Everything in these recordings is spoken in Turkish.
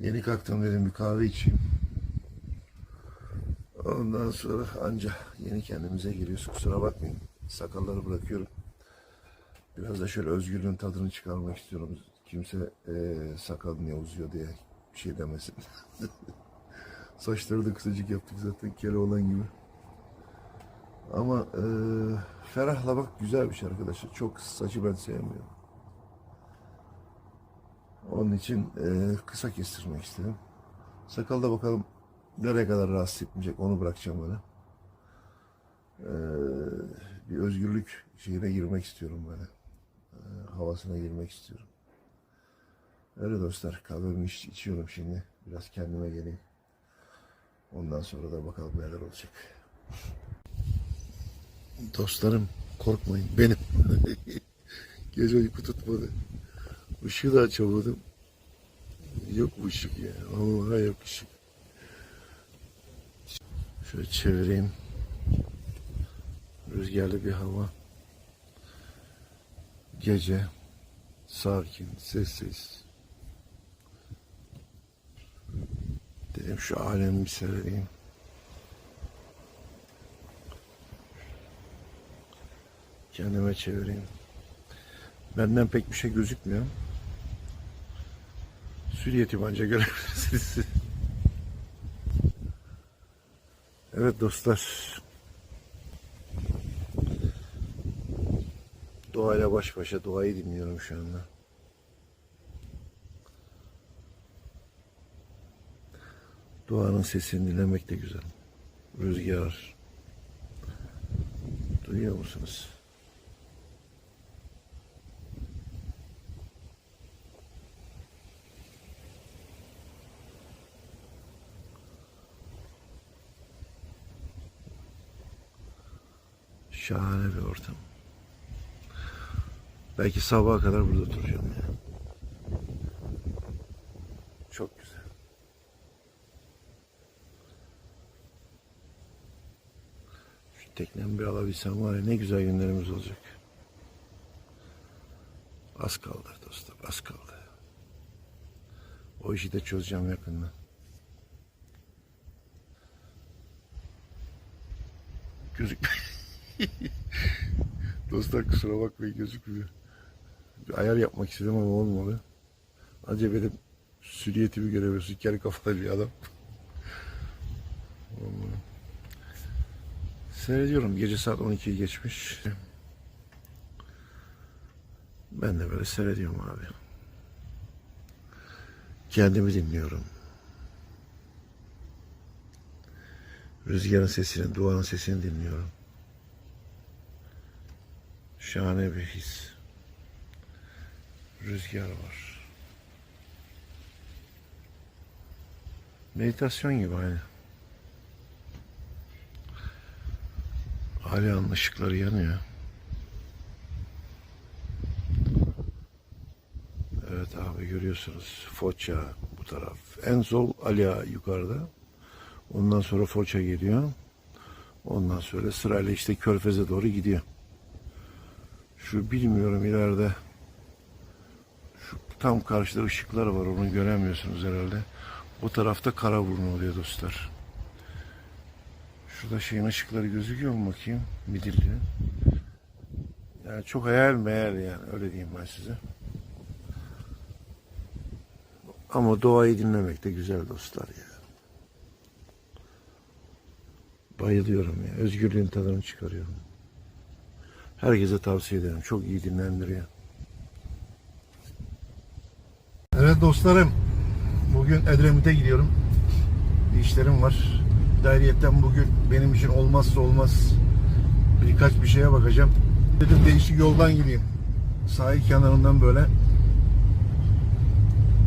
Yeni kalktım dedim bir kahve içeyim. Ondan sonra anca yeni kendimize geliyoruz. Kusura bakmayın. Sakalları bırakıyorum. Biraz da şöyle özgürlüğün tadını çıkarmak istiyorum. Kimse eee sakal niye uzuyor diye bir şey demesin. Saçları da kısacık yaptık zaten Keloğlan gibi. Ama eee ferahlamak güzel bir şey arkadaşlar. Çok saçı ben sevmiyorum. Onun için eee, kısa kestirmek istedim. Sakalda bakalım nereye kadar rahatsız etmeyecek onu bırakacağım böyle. Eee, bir özgürlük şeyine girmek istiyorum böyle. Eee, havasına girmek istiyorum. Öyle dostlar kahvemi iç, içiyorum şimdi. Biraz kendime geleyim. Ondan sonra da bakalım neler olacak. Dostlarım korkmayın benim. Gece uyku tutmadı. Işığı da açamadım. Yok ışık ya. Vallahi yok ışık. Şöyle çevireyim. Rüzgarlı bir hava. Gece. Sakin, sessiz. Dedim şu alemi bir seyredeyim. Kendime çevireyim. Benden pek bir şey gözükmüyor. Süriyeti bence görebilirsiniz. Evet dostlar. Doğayla baş başa doğayı dinliyorum şu anda. Doğanın sesini dinlemek de güzel. Rüzgar. Duyuyor musunuz? Şahane bir ortam. Belki sabaha kadar burada oturacağım ya. Çok güzel. Şu teknemi bir alabilsem var ya ne güzel günlerimiz olacak. Az kaldı dostlar, az kaldı. O işi de çözeceğim yakında. Gözükmüyor. Dostlar kusura bakmayın gözükmüyor. Bir ayar yapmak istedim ama olmadı. Acaba benim süriyetimi göremiyorsun. Kendi kafalı bir adam. Seyrediyorum. Gece saat 12'yi geçmiş. Ben de böyle seyrediyorum abi. Kendimi dinliyorum. Rüzgarın sesini, duanın sesini dinliyorum. Şahane bir his. Rüzgar var. Meditasyon gibi aynı. Hala ışıkları yanıyor. Evet abi görüyorsunuz. Foça bu taraf. En sol Aliya yukarıda. Ondan sonra Foça geliyor. Ondan sonra sırayla işte Körfez'e doğru gidiyor. Şu bilmiyorum ileride şu tam karşıda ışıklar var onu göremiyorsunuz herhalde. O tarafta Karaburun oluyor dostlar. Şurada şeyin ışıkları gözüküyor mu bakayım? Midilli. Yani çok hayal meyal yani öyle diyeyim ben size. Ama doğayı dinlemek de güzel dostlar ya. Bayılıyorum ya. Özgürlüğün tadını çıkarıyorum. Herkese tavsiye ederim. Çok iyi dinlendiriyor. Evet dostlarım. Bugün Edremit'e gidiyorum. Bir işlerim var. Dairiyetten bugün benim için olmazsa olmaz birkaç bir şeye bakacağım. Dedim değişik yoldan gideyim. Sahil kenarından böyle.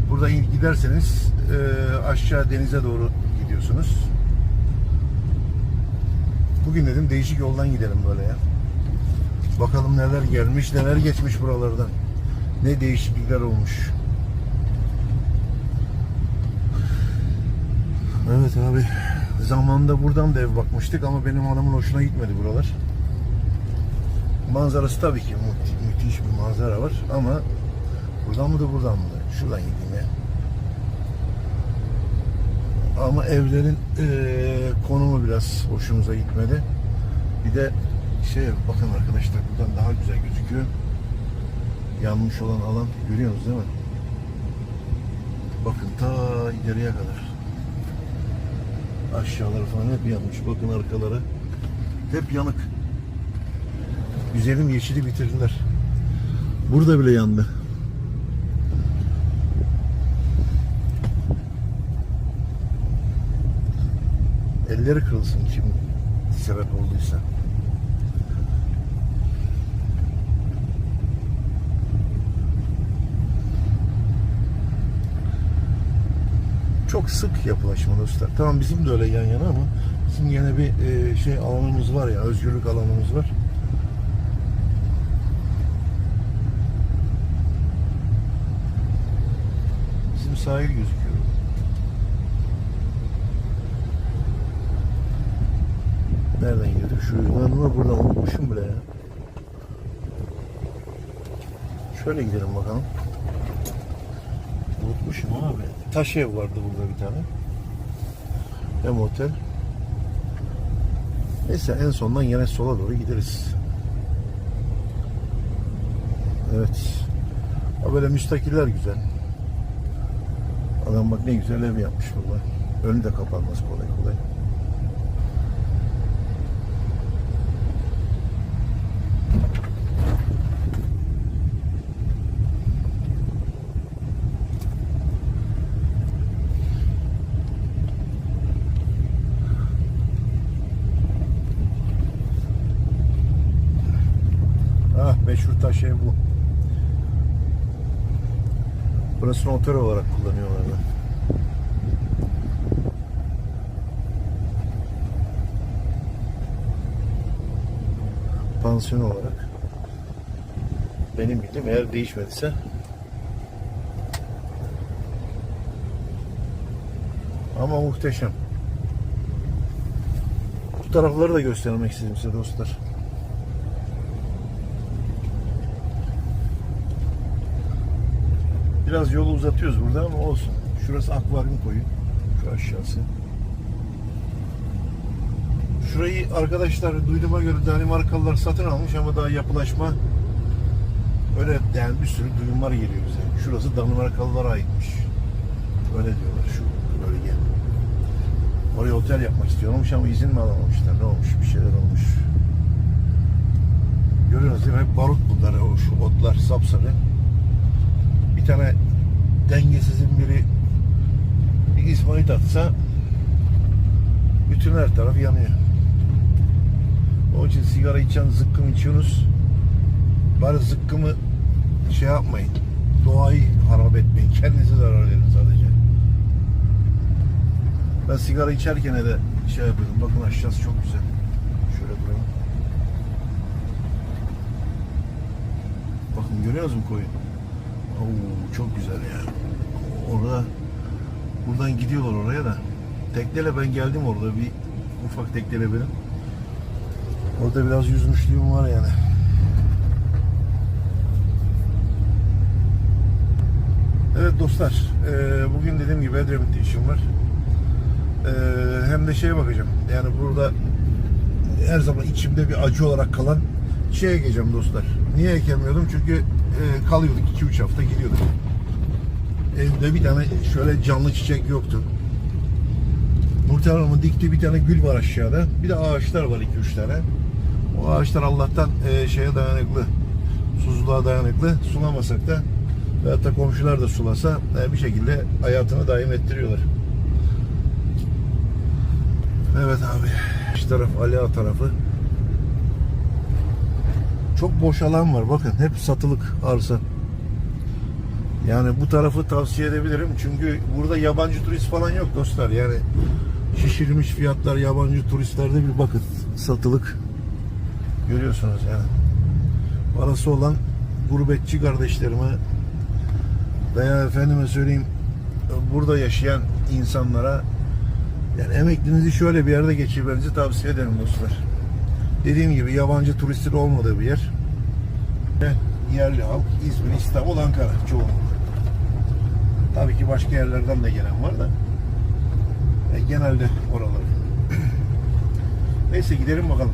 Burada in- giderseniz e, aşağı denize doğru gidiyorsunuz. Bugün dedim değişik yoldan gidelim böyle ya. Bakalım neler gelmiş, neler geçmiş buralardan. Ne değişiklikler olmuş. Evet abi. Zamanında buradan da ev bakmıştık ama benim hanımın hoşuna gitmedi buralar. Manzarası tabii ki müthi- müthiş bir manzara var ama buradan mı da buradan mı da? Şuradan gideyim ya. Ama evlerin eee, konumu biraz hoşumuza gitmedi. Bir de şey bakın arkadaşlar buradan daha güzel gözüküyor. Yanmış olan alan görüyorsunuz değil mi? Bakın ta ileriye kadar. Aşağıları falan hep yanmış. Bakın arkaları. Hep yanık. Güzelim yeşili bitirdiler. Burada bile yandı. Elleri kırılsın kim sebep olduysa. Çok sık yapılaşma dostlar. Tamam bizim de öyle yan yana ama bizim yine bir e, şey alanımız var ya, özgürlük alanımız var. Bizim sahil gözüküyor. Nereden girdik? Şu yunanıma buradan unutmuşum bile ya. Şöyle gidelim bakalım. Unutmuşum abi. Taş ev vardı burada bir tane. Hem otel. Neyse en sondan yine sola doğru gideriz. Evet. Ha böyle müstakiller güzel. Adam bak ne güzel ev yapmış burada. Önü de kapanmaz kolay kolay. Ah meşhur taş ev bu. Burasını otel olarak kullanıyorlar da. Pansiyon olarak. Benim bildiğim eğer değişmediyse ama muhteşem. Bu tarafları da göstermek istedim size dostlar. Biraz yolu uzatıyoruz burada ama olsun. Şurası akvaryum koyu. Şu aşağısı. Şurayı arkadaşlar duyduğuma göre Danimarkalılar satın almış ama daha yapılaşma öyle yani bir sürü duyumlar geliyor bize. Şurası Danimarkalılara aitmiş. Öyle diyorlar şu bölge. Oraya otel yapmak istiyormuş ama izin mi alamamışlar? Ne olmuş? Bir şeyler olmuş. Görüyorsunuz değil mi? Barut bunlar. O şu otlar sapsarı bir tane dengesizin biri bir izmarit atsa bütün her taraf yanıyor. Onun için sigara içen zıkkım içiyorsunuz. Bari zıkkımı şey yapmayın. Doğayı harap etmeyin. Kendinize zarar verin sadece. Ben sigara içerken de şey yapıyordum. Bakın aşağısı çok güzel. Şöyle durayım. Bakın görüyor musunuz koyu? Oo, çok güzel ya. Orada buradan gidiyorlar oraya da. Tekneyle ben geldim orada bir ufak tekneyle benim. Orada biraz yüzmüşlüğüm var yani. Evet dostlar, eee, bugün dediğim gibi Edremit'te işim var. Eee, hem de şeye bakacağım. Yani burada her zaman içimde bir acı olarak kalan şeye ekeceğim dostlar. Niye ekemiyordum? Çünkü e, kalıyorduk 2-3 hafta gidiyorduk. Evde bir tane şöyle canlı çiçek yoktu. Nurten Hanım'ın diktiği bir tane gül var aşağıda. Bir de ağaçlar var 2-3 tane. O ağaçlar Allah'tan e, şeye dayanıklı. Susuzluğa dayanıklı. Sulamasak da veyahut da komşular da sulasa e, bir şekilde hayatını daim ettiriyorlar. Evet abi. Şu taraf Ali Ağa tarafı. Çok boş alan var. Bakın hep satılık arsa. Yani bu tarafı tavsiye edebilirim. Çünkü burada yabancı turist falan yok dostlar. Yani şişirilmiş fiyatlar yabancı turistlerde bir bakın satılık. Görüyorsunuz yani. Parası olan gurbetçi kardeşlerime veya efendime söyleyeyim burada yaşayan insanlara yani emeklinizi şöyle bir yerde geçirmenizi tavsiye ederim dostlar. Dediğim gibi yabancı turistin olmadığı bir yer. Yerli halk İzmir, İstanbul, Ankara çoğunluk. Tabii ki başka yerlerden de gelen var da. E, genelde oralar. Neyse gidelim bakalım.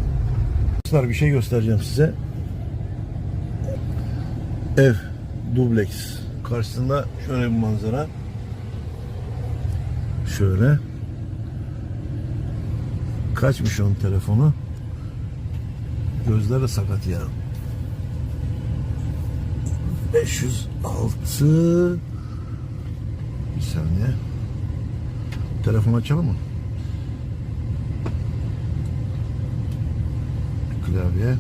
Dostlar bir şey göstereceğim size. Ev dubleks. Karşısında şöyle bir manzara. Şöyle. Kaçmış onun telefonu? Gözleri sakat ya. 506 Bir saniye. Telefon açalım mı? Klavye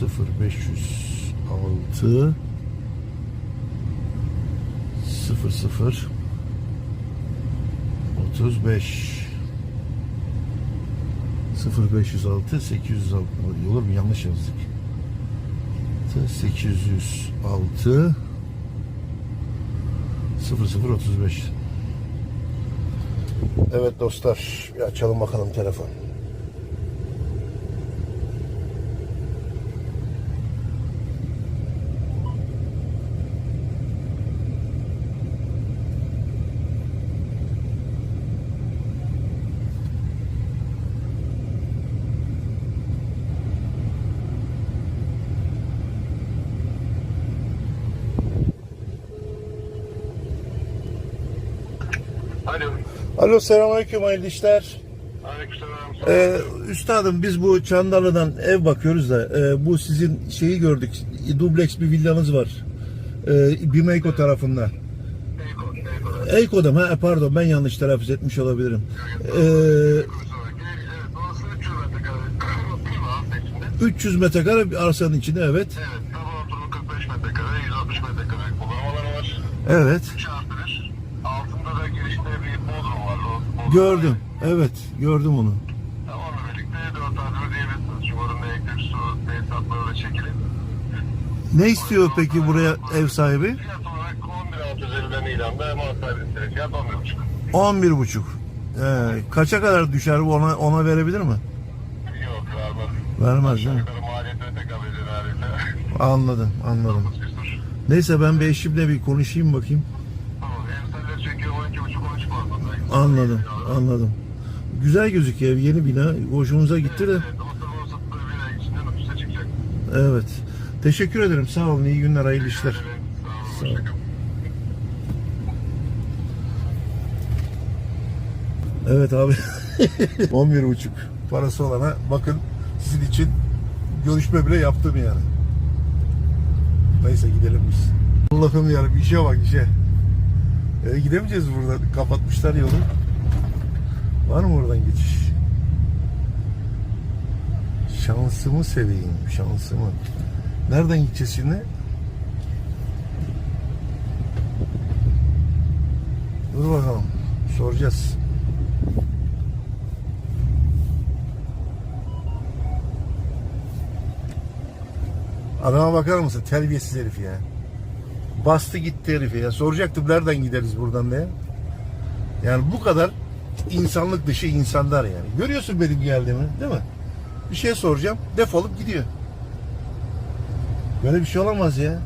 0506 00 35 0506 806 olur mu? Yanlış yazdık. 806 0035 Evet dostlar açalım bakalım telefon. Alo. Selamünaleyküm hayırlı işler. Aleykümselam. Ee, üstadım biz bu Çandarlı'dan ev bakıyoruz da e, bu sizin şeyi gördük. Dubleks bir villanız var. E, Bimeyko tarafında. Eyko, Eyko. Eyko'da mı? Ha, pardon ben yanlış telaffuz etmiş olabilirim. Ee, Evet, orası 300 metrekare. Ağız içinde. 300 metrekare bir arsanın içinde evet. Evet, oturumu 45 metrekare, 160 metrekare kullanmaları var. Evet. 3 artı 1. Altında da girişte bir bodrum var. O, bodrum Gördüm. Evet gördüm onu. Onunla birlikte 4 artı 1 diyebilirsiniz. Oranın elektrik, su, tesisatları da çekili. Ne istiyor peki buraya ev sahibi? Fiyat olarak 11.650'den ilanda mal sahibi istedi. Fiyat 11.5. 11 buçuk. Ee, kaça kadar düşer bu ona ona verebilir mi? Yok, vermez. Vermez değil mi? Yukarı maliyetine tekabül eder neredeyse. Anladım anladım. Neyse ben bir eşimle bir konuşayım bakayım. Tamam, emsaller çekiyor 12.5-13 bandında. Anladım anladım. Güzel gözüküyor yeni bina. Hoşumuza gitti de. Evet. Teşekkür ederim. Sağ olun. İyi günler. Hayırlı işler. Sağ olun. Evet abi. 11 buçuk parası olana bakın sizin için görüşme bile yaptım yani. Neyse gidelim biz. Allah'ım ya bir işe bak işe. E, gidemeyeceğiz buradan. Kapatmışlar yolu. Var mı oradan geçiş? Şansımı seveyim. Şansımı. Nereden gideceğiz şimdi? Dur bakalım. Soracağız. Adama bakar mısın? Terbiyesiz herif ya. Bastı gitti herif ya. Soracaktım nereden gideriz buradan diye. Yani bu kadar insanlık dışı insanlar yani. Görüyorsun benim geldiğimi değil mi? Bir şey soracağım. Defolup gidiyor. Böyle bir şey olamaz ya.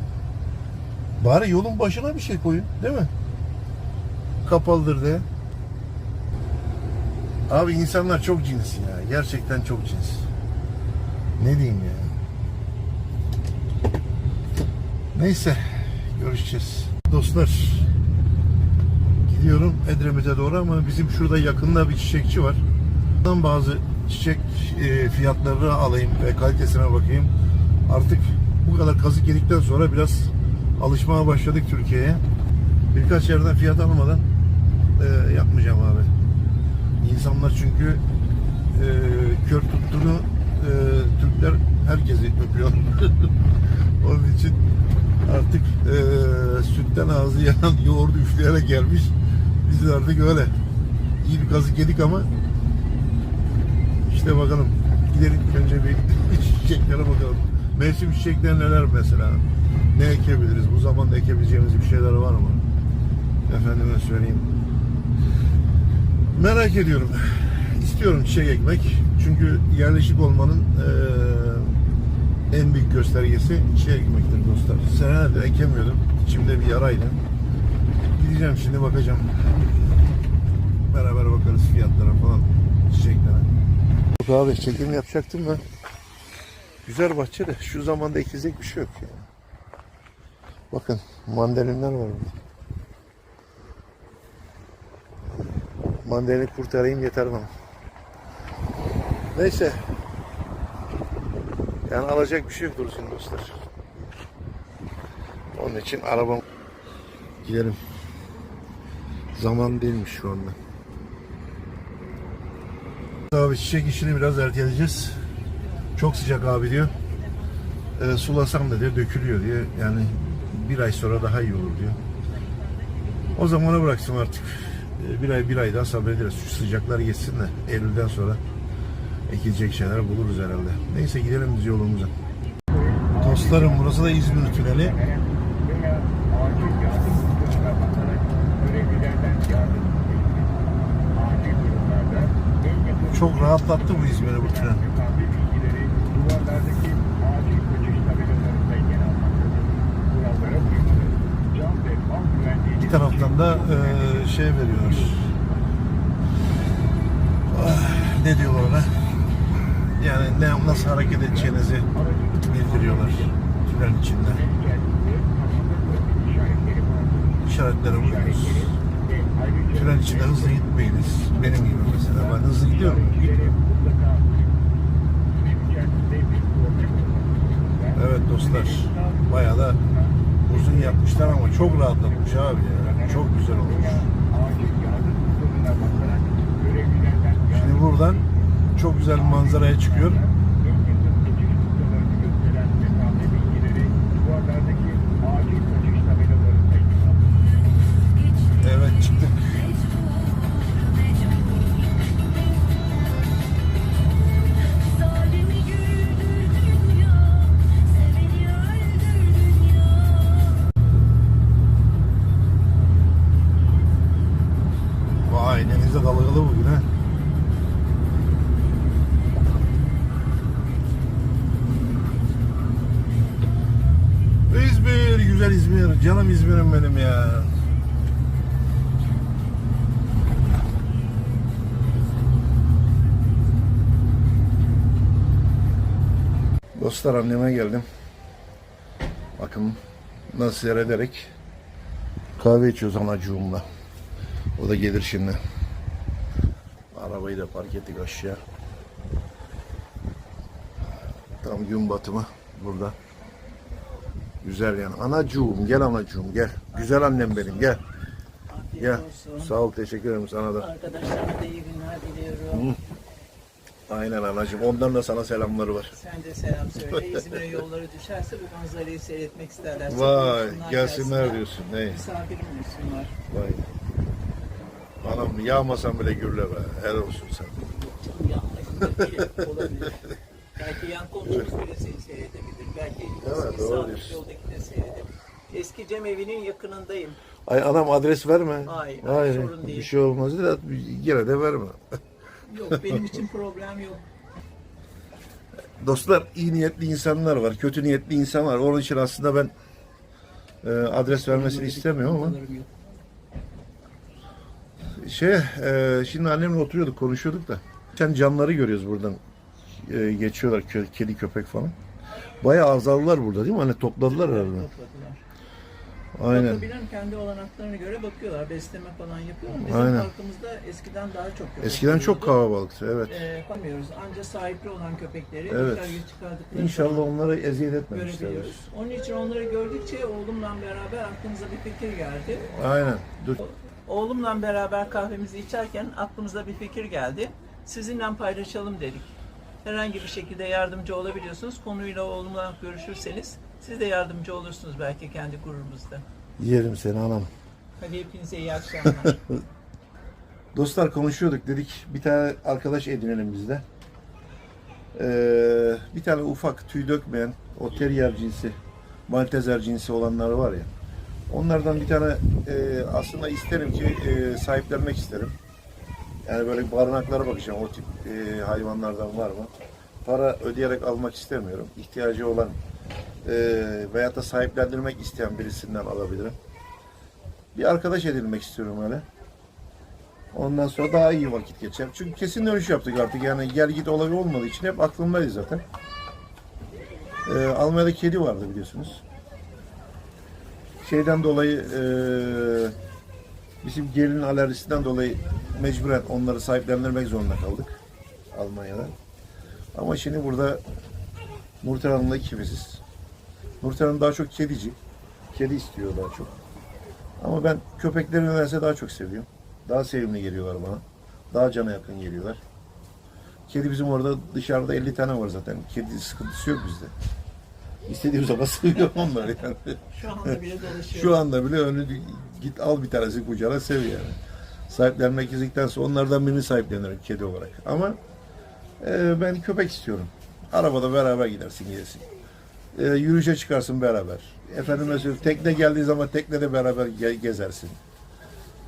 Bari yolun başına bir şey koyun. Değil mi? Kapalıdır diye. Abi insanlar çok cins ya. Gerçekten çok cins. Ne diyeyim ya. Neyse. Görüşeceğiz. Dostlar. Gidiyorum Edremit'e doğru ama bizim şurada yakında bir çiçekçi var. Buradan bazı çiçek e, fiyatlarını alayım ve kalitesine bakayım. Artık bu kadar kazık yedikten sonra biraz alışmaya başladık Türkiye'ye. Birkaç yerden fiyat almadan e, yapmayacağım abi. İnsanlar çünkü e, kör tuttuğunu e, Türkler herkesi öpüyor. Onun için artık e, sütten ağzı yanan yoğurdu üfleyerek gelmiş. Biz de artık öyle. İyi bir kazık yedik ama işte bakalım. Gidelim önce bir çiçeklere bakalım. Mevsim çiçekleri neler mesela? Ne ekebiliriz? Bu zamanda ekebileceğimiz bir şeyler var mı? Efendime söyleyeyim. Merak ediyorum. İstiyorum çiçek ekmek. Çünkü yerleşik olmanın eee, en büyük göstergesi çiçek ekmektir dostlar. Senelerdir ekemiyordum. İçimde bir yaraydı. Gideceğim şimdi bakacağım. Beraber bakarız fiyatlara falan. Çiçeklere. Yok abi çekim yapacaktım ben. Güzel bahçe de şu zamanda ekilecek bir şey yok yani. Bakın mandalinler var burada. Mandalini kurtarayım yeter bana. Neyse. Yani alacak bir şey yok Dursun dostlar. Onun için arabam gidelim. Zaman değilmiş şu anda. Abi çiçek işini biraz erteleyeceğiz. Çok sıcak abi diyor. E, sulasam da diyor dökülüyor diyor. Yani bir ay sonra daha iyi olur diyor. O zamana bıraksın artık. E, bir ay bir ay daha sabrederiz. Şu sıcaklar geçsin de Eylül'den sonra ekilecek şeyler buluruz herhalde. Neyse gidelim biz yolumuza. Dostlarım burası da İzmir Tüneli. Çok rahatlattı bu İzmir'i bu tünel. Bir taraftan da e, şey veriyorlar. Ah, ne diyorlar ona? Yani ne, nasıl hareket edeceğinizi bildiriyorlar tünel içinde. İşaretlere uyuyoruz. Tünel içinde hızlı gitmeyiniz. Benim gibi mesela. Ben hızlı gidiyorum. Gitmiyorum. Evet dostlar. Bayağı da uzun yapmışlar ama çok rahatlatmış abi ya. Çok güzel olmuş. Şimdi buradan çok güzel manzaraya çıkıyor. Dostlar anneme geldim. Bakın nasıl seyrederek kahve içiyoruz anacığımla. O da gelir şimdi. Arabayı da park ettik aşağı. Tam gün batımı burada. Güzel yani. Anacığım gel anacığım gel. Güzel annem benim gel. Gel. Sağ ol teşekkür ederim sana da. Arkadaşlarıma da iyi günler diliyorum. Aynen anacığım. Ondan da sana selamları var. Sen de selam söyle. İzmir'e yolları düşerse bu manzarayı seyretmek isterler. Vay Buyursunlar, gelsinler diyorsun. Ne? Misafirim olsunlar. Vay. Anam yağmasan bile gürle be. Helal olsun sen. Olabilir. Belki yan komşumuz bile seni seyredebilir. Belki Evet, sağlık yoldaki de seyredebilir. Eski Cem evinin yakınındayım. Ay anam adres verme. Hayır, Hayır, sorun değil. Bir şey olmaz da yine de verme. Yok benim için problem yok. Dostlar iyi niyetli insanlar var, kötü niyetli insan var. Onun için aslında ben e, adres vermesini istemiyorum ama şey e, şimdi annemle oturuyorduk konuşuyorduk da sen canları görüyoruz buradan E, geçiyorlar kedi köpek falan. Bayağı azaldılar burada değil mi? Hani topladılar herhalde. Topladılar. Aynen. Bakabilirim kendi olanaklarına göre bakıyorlar. Besleme falan yapıyorlar. Bizim Aynen. parkımızda eskiden daha çok köpek Eskiden çok kalabalıktı evet. Ee, yapamıyoruz. Anca sahipli olan köpekleri Evet. dışarıya çıkardıkları İnşallah zaman onlara eziyet etmemişlerdir. görebiliyoruz. Onun için onları gördükçe oğlumla beraber aklımıza bir fikir geldi. Aynen. Dur. Oğlumla beraber kahvemizi içerken aklımıza bir fikir geldi. Sizinle paylaşalım dedik. Herhangi bir şekilde yardımcı olabiliyorsunuz. Konuyla oğlumla görüşürseniz siz de yardımcı olursunuz belki kendi gururumuzda. Yerim seni anam. Hadi hepinize iyi akşamlar. Dostlar konuşuyorduk dedik bir tane arkadaş edinelim biz de. Ee, bir tane ufak tüy dökmeyen o terrier cinsi, maltezer cinsi olanları var ya. Onlardan bir tane e, aslında isterim ki e, sahiplenmek isterim. Yani böyle barınaklara bakacağım o tip e, hayvanlardan var mı? Para ödeyerek almak istemiyorum. İhtiyacı olan e, veyahut da sahiplendirmek isteyen birisinden alabilirim. Bir arkadaş edinmek istiyorum öyle. Ondan sonra daha iyi vakit geçer. Çünkü kesin dönüş yaptık artık. Yani gel git olayı olmadığı için hep aklımdaydı zaten. Ee, Almanya'da kedi vardı biliyorsunuz. Şeyden dolayı eee, bizim gelin alerjisinden dolayı mecburen onları sahiplendirmek zorunda kaldık Almanya'da. Ama şimdi burada Nurten Hanım'la ikimiziz. Nurten Hanım daha çok kedici. Kedi istiyor daha çok. Ama ben köpekleri nedense daha çok seviyorum. Daha sevimli geliyorlar bana. Daha cana yakın geliyorlar. Kedi bizim orada dışarıda 50 tane var zaten. Kedi sıkıntısı yok bizde. İstediğim zaman seviyorum onları yani. Şu anda bile dolaşıyor. Şu anda bile önü git al bir tanesi kucağına sev yani. Sahiplenmek istedikten sonra onlardan birini sahiplenirim kedi olarak. Ama e, ben köpek istiyorum. Arabada beraber gidersin gelirsin. E, yürüyüşe çıkarsın beraber. Efendim mesela tekne geldiği zaman teknede beraber ge- gezersin.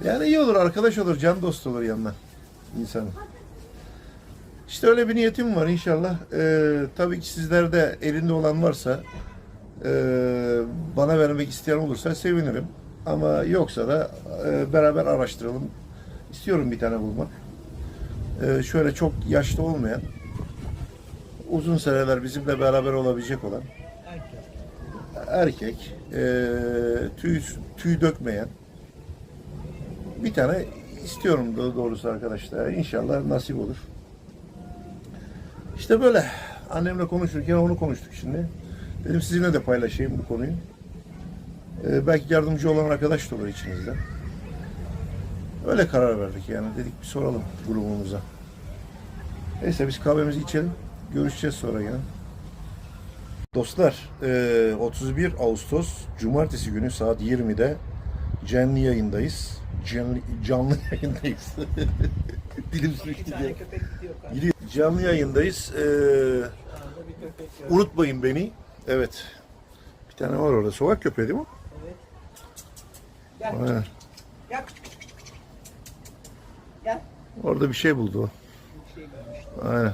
Yani iyi olur, arkadaş olur, can dost olur yanına insanın. İşte öyle bir niyetim var inşallah. E, tabii ki sizlerde elinde olan varsa e, bana vermek isteyen olursa sevinirim. Ama yoksa da e, beraber araştıralım. İstiyorum bir tane bulmak. E, şöyle çok yaşlı olmayan, uzun seneler bizimle beraber olabilecek olan. Erkek, e, tüy, tüy dökmeyen bir tane istiyorum do- doğrusu arkadaşlar. İnşallah nasip olur. İşte böyle. Annemle konuşurken onu konuştuk şimdi. Dedim sizinle de paylaşayım bu konuyu. E, belki yardımcı olan arkadaş da olur içinizde. Öyle karar verdik yani. Dedik bir soralım grubumuza. Neyse biz kahvemizi içelim. Görüşeceğiz sonra yine. Dostlar, e, 31 Ağustos Cumartesi günü saat 20'de canlı yayındayız. Canlı, canlı yayındayız. Dilim sürçtü diye. Canlı yayındayız. E, yok. unutmayın beni. Evet. Bir tane var orada. Sokak köpeği değil mi? Evet. Gel. Gel küçük küçük küçük. küçük. Gel. Orada bir şey buldu o. Bir şey. Aynen.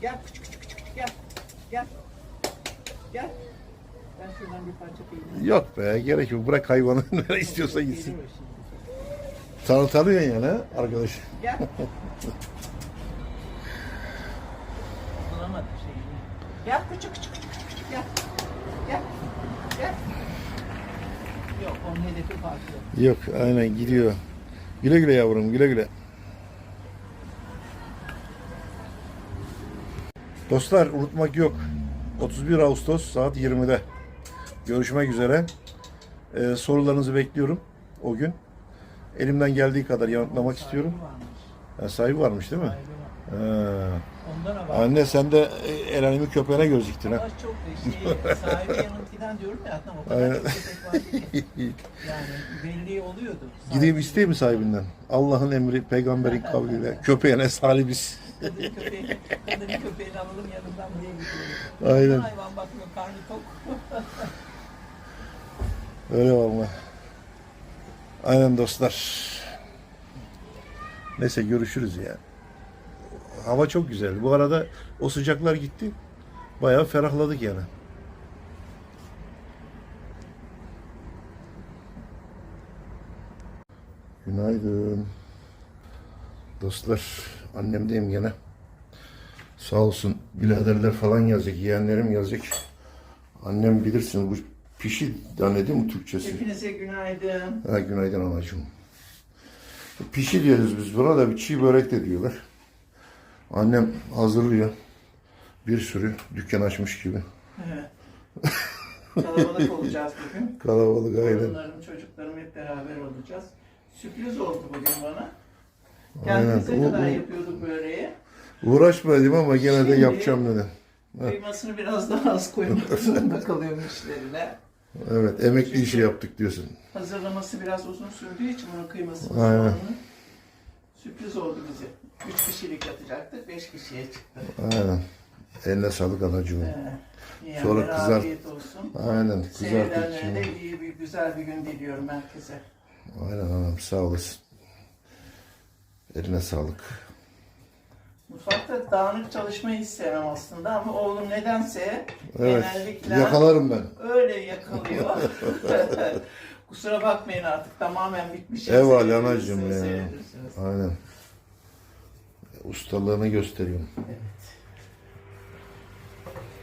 Gel küçük küçük küçük küçük gel. Gel. Gel. Ben şuradan bir parça peynir. Yok be gerek yok. Bırak hayvanı nereye istiyorsa gitsin. Peynir var şimdi. Tanı tanıyorsun yani ha arkadaş. Gel. Bulamadım şeyini. Gel küçük küçük küçük küçük küçük gel. Gel. Gel. Yok onun hedefi farklı. Yok aynen gidiyor. Güle güle yavrum güle güle. Dostlar unutmak yok. 31 Ağustos saat 20'de. Görüşmek üzere. Ee, sorularınızı bekliyorum o gün. Elimden geldiği kadar yanıtlamak istiyorum. Ha, sahibi varmış değil mi? Ama. Anne sen de e, el alemi köpeğine gözüktün ha. Çok şey, sahibi yanınkinden diyorum ya Adnan o kadar Aynen. çok köpek var ki. Yani belli oluyordu. Gideyim isteyeyim mi sahibinden? Allah'ın emri, peygamberin kavliyle. Köpeğine sahibiz. Kadın köpeği, kadın köpeğini alalım yanından buraya gidiyorum. Aynen. Hayvan bakmıyor karnı tok. Öyle valla. Aynen dostlar. Neyse görüşürüz ya. Hava çok güzel. Bu arada o sıcaklar gitti. Bayağı ferahladık yani. Günaydın. Dostlar, annemdeyim gene. Sağ olsun biraderler falan yazacak, yeğenlerim yazacak. Annem bilirsin bu pişi tane değil mi Türkçesi? Hepinize günaydın. Ha, günaydın anacığım. Pişi diyoruz biz buna da bir çiğ börek de diyorlar. Annem hazırlıyor. Bir sürü dükkan açmış gibi. Evet. Kalabalık olacağız bugün. Kalabalık aynen. Torunlarım, çocuklarım hep beraber olacağız. Sürpriz oldu bugün bana. Aynen. Kendimize O- kadar o- yapıyorduk böreği. Uğraşma dedim ama gene de yapacağım dedim. Kıymasını biraz daha az koymak zorunda kalıyorum işlerine. Evet emekli işi yaptık diyorsun. Hazırlaması biraz uzun sürdüğü için bunun kıymasını Aynen. sürpriz oldu bize. Üç kişilik yapacaktık, beş kişiye çıktı. Aynen. Eline sağlık anacığım. Ee, Sonra kızar-. Aynen kızarttık şimdi. de iyi bir güzel bir gün diliyorum herkese. Aynen anam sağ olasın. Eline sağlık. Mutfakta dağınık çalışmayı hiç sevmem aslında ama oğlum nedense Evet. genellikle Yakalarım ben. öyle yakalıyor. Kusura bakmayın artık tamamen bitmiş. Eyvallah anacığım ya. Aynen. Ustalığını gösteriyorum. Evet.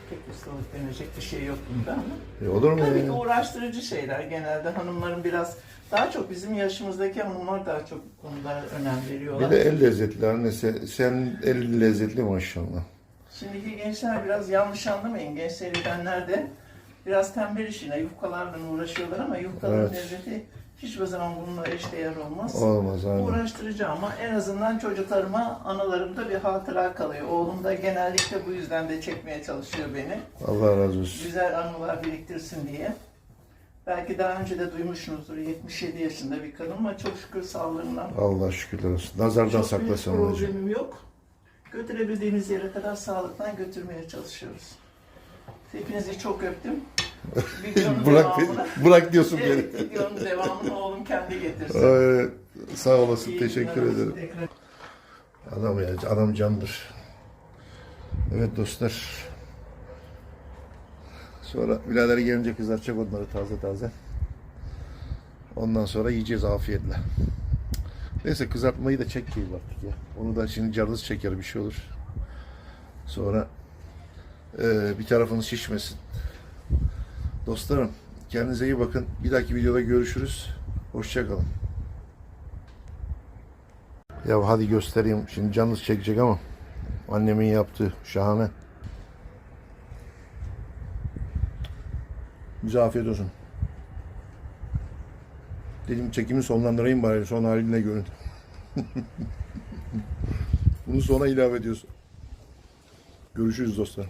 Pek ustalık denecek bir şey yok bunda ama. E, olur mu? Tabii ki ya? uğraştırıcı şeyler. Genelde hanımların biraz daha çok bizim yaşımızdaki hanımlar daha çok bu konulara önem veriyorlar. Bir de el lezzetli anne. Sen, sen el lezzetli maşallah. Şimdiki gençler biraz yanlış anlamayın. Genç seyredenler de biraz tembel işine, yufkalarla uğraşıyorlar ama yufkaların Evet. lezzeti hiçbir zaman bununla eşdeğer olmaz. Olmaz aynen. Uğraştırıcı ama en azından çocuklarıma anılarımda bir hatıra kalıyor. Oğlum da genellikle bu yüzden de çekmeye çalışıyor beni. Allah razı olsun. Güzel anılar biriktirsin diye. Belki daha önce de duymuşsunuzdur. 77 yaşında bir kadın ama çok şükür sağlığından Allah şükürler olsun. Nazardan çok büyük saklasın hocam. problemim yok. Götürebildiğimiz yere kadar sağlıktan götürmeye çalışıyoruz. Hepinizi çok öptüm. Videonun bırak, devamını, bırak diyorsun beni. videonun devamını oğlum kendi getirsin. Ay, sağ olasın. İyi teşekkür ederim. tekrar. Adam ya, adam candır. Evet dostlar. Sonra birader gelince kızartacak onları taze taze. Ondan sonra yiyeceğiz afiyetle. Neyse kızartmayı da çekmeyin artık ya. Onu da şimdi canınız çeker bir şey olur. Sonra eee, bir tarafınız şişmesin. Dostlarım kendinize iyi bakın. Bir dahaki videoda görüşürüz. Hoşçakalın. Ya hadi göstereyim. Şimdi canınız çekecek ama annemin yaptığı şahane. Bize afiyet olsun. Dedim çekimi sonlandırayım bari son haline görün. Bunu sona ilave ediyorsun. Görüşürüz dostlar.